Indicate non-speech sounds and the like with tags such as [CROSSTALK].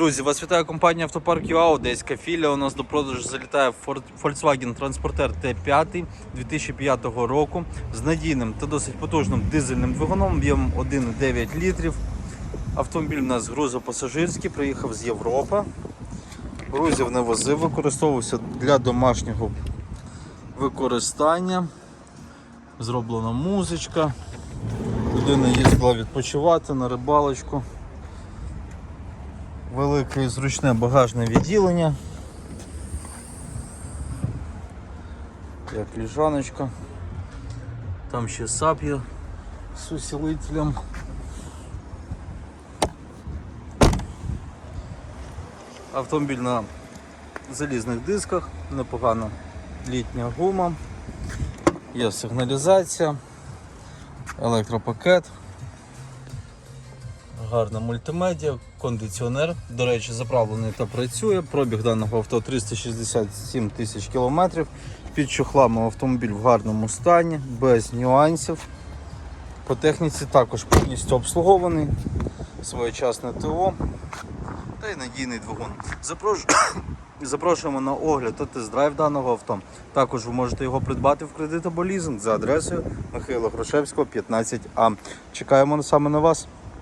Друзі, вас вітає компанія Автопарк ЮА, Одеська філія. У нас до продажу залітає Volkswagen Transporter T5 2005 року з надійним та досить потужним дизельним двигуном об'ємом 1,9 літрів. Автомобіль у нас грузопасажирський, приїхав з Європи. Грузів не возив, використовувався для домашнього використання. Зроблена музичка. Людина їздила відпочивати на рибалочку. Велике і зручне багажне відділення. Як ліжаночка. Там ще сап з усилителем. Автомобіль на залізних дисках, непогана літня гума, є сигналізація, електропакет, гарна мультимедіа, кондиціонер. До речі, заправлений та працює. Пробіг даного авто 367 тисяч кілометрів. Під чохлами автомобіль в гарному стані, без нюансів. По техніці також повністю обслугований, своєчасне ТО та й надійний двигун. Запрошу... [COUGHS] Запрошуємо на огляд та тест-драйв даного авто. Також ви можете його придбати в кредит або лізинг за адресою Михайла Грошевського, 15А. Чекаємо саме на вас.